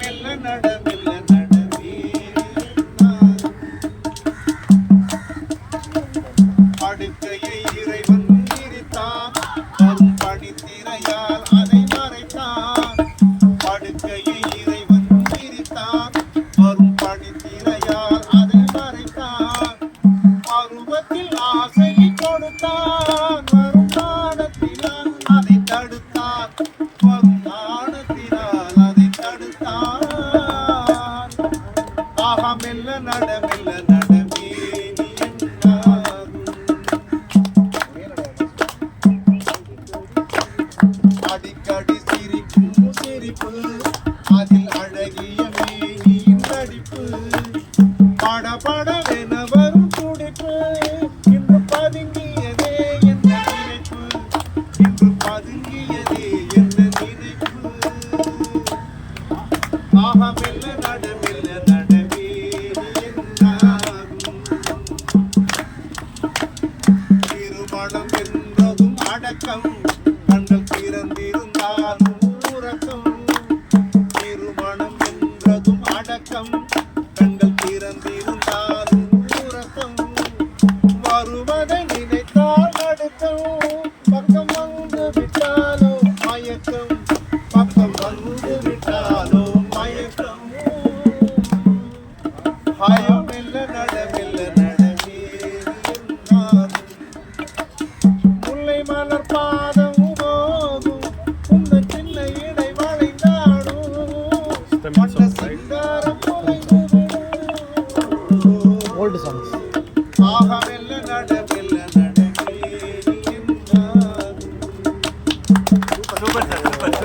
மெல்ல நட மெல்ல நடவீர். படுக்கையை இறைவன் விரித்தான் வரும் பணித்திரையால் அதை ஆஹா மெல்ல நட நடமே அடிக்கடி சிரிக்கும் சிரிப்பு. அதில் அழகிய மேனியின் நடிப்பு. பட வரும் துடிப்பு. இன்று பதுங்கியதே என்ற நினைப்பு? இன்று பதுங்கியதே என்ற நினைப்பு? ஆஹா உறக்கம். கண்கள் திறந்திருந்தாலும் உறக்கம். திருமணம் என்றதும் அடக்கம். கண்கள் திறந்திருந்தாலும் உறக்கம். வருவதை நினைத்தால் அடுக்கம் பக்கம் வந்து விட்டாலோ மயக்கம். பக்கம் வந்து விட்டாலோ மயக்கம். பயம் மெல்ல நடமெல்ல பாதம் போதும் உந்த சின்ன இடை வளைந்தாடும். மன்ன சிங்காரம் ஓல்டு சாங்ஸ் சூப்பர்